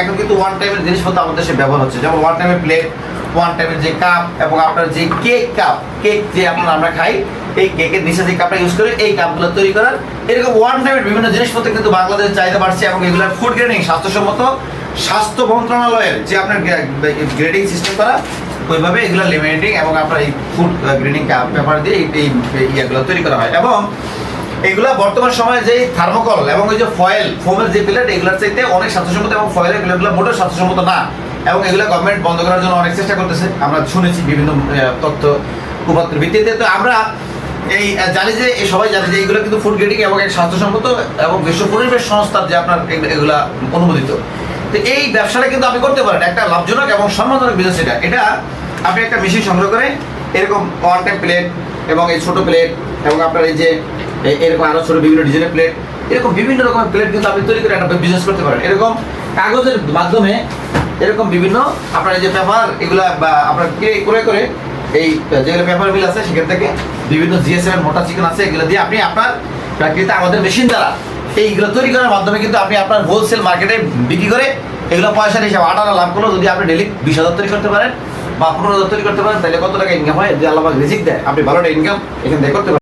এখন কিন্তু ওয়ান টাইমের জিনিসপত্র আমাদের দেশে ব্যবহার হচ্ছে। যেমন ওয়ান টাইমের প্লেট ওয়ান টাইমের যে কাপ এবং আপনার যে কেক কাপ কেক যে আপনার আমরা খাই, এই কেকের নিচে যে কাপটা ইউজ করে, এই কাপগুলো তৈরি করার এরকম ওয়ান টাইমের বিভিন্ন জিনিসপত্র কিন্তু বাংলাদেশের চাহিদা বাড়ছে এবং এগুলোর ফুড গ্রেডিং স্বাস্থ্যসম্মত স্বাস্থ্য মন্ত্রণালয়ের যে আপনার গ্রেডিং সিস্টেম করা, ওইভাবে এগুলো লিমিটেডিং এবং আপনার এই ফুড গ্রেডিং পেপার দিয়ে এই ইয়েগুলো তৈরি করা হয়। এবং এগুলা বর্তমান সময়ে যে থার্মোকল এবং ওই যে ফয়েল, ফোমের যে প্লেট, এগুলোর চাইতে অনেক স্বাস্থ্যসম্মত এবং ফয়েলের এগুলো মোটেও স্বাস্থ্যসম্মত না। এবং এগুলো গভর্নমেন্ট বন্ধ করার জন্য অনেক চেষ্টা করতেছে। আমরা শুনেছি বিভিন্ন তথ্য উপাত্তের ভিত্তিতে। তো আমরা এই জানি যে, এই সবাই জানে যে এগুলো কিন্তু ফুড গ্রেডিং এবং এক স্বাস্থ্যসম্মত এবং বিশ্ব পরিবেশ সংস্থার যে আপনার এগুলা অনুমোদিত। তো এই ব্যবসাটা কিন্তু আপনি করতে পারেন। একটা লাভজনক এবং সম্মানজনক বিজনেস এটা। এটা আপনি একটা মেশিন সংগ্রহ করে এরকম ওয়ান টাইম প্লেট এবং এই ছোট প্লেট এবং আপনার এই যে এরকম আরও ছোট বিভিন্ন ডিজাইনের প্লেট এরকম বিভিন্ন রকমের প্লেট কিন্তু আপনি তৈরি করে একটা বিজনেস করতে পারেন। এরকম কাগজের মাধ্যমে এরকম বিভিন্ন আপনার যে পেপার এগুলা বা আপনার ক্রে- ক্রয় করে এই যেগুলো পেপার মিল আছে, সেখান থেকে বিভিন্ন জিএসএম মোটা চিকেন আছে, এগুলো দিয়ে আপনি আপনার প্রাকৃতিক আমাদের মেশিন দ্বারা এইগুলো তৈরি করার মাধ্যমে কিন্তু আপনি আপনার হোলসেল মার্কেটে বিক্রি করে এগুলো পয়সার হিসাবে, আট আনা লাভ করল যদি আপনি ডেলি বিশ হাজার তৈরি করতে পারেন বা পনেরো হাজার তৈরি করতে পারেন, তাহলে কত টাকা ইনকাম হয়? যে আল্লাহ রিজিক দেয়, আপনি ভালো একটা ইনকাম এখান থেকে করতে পারেন।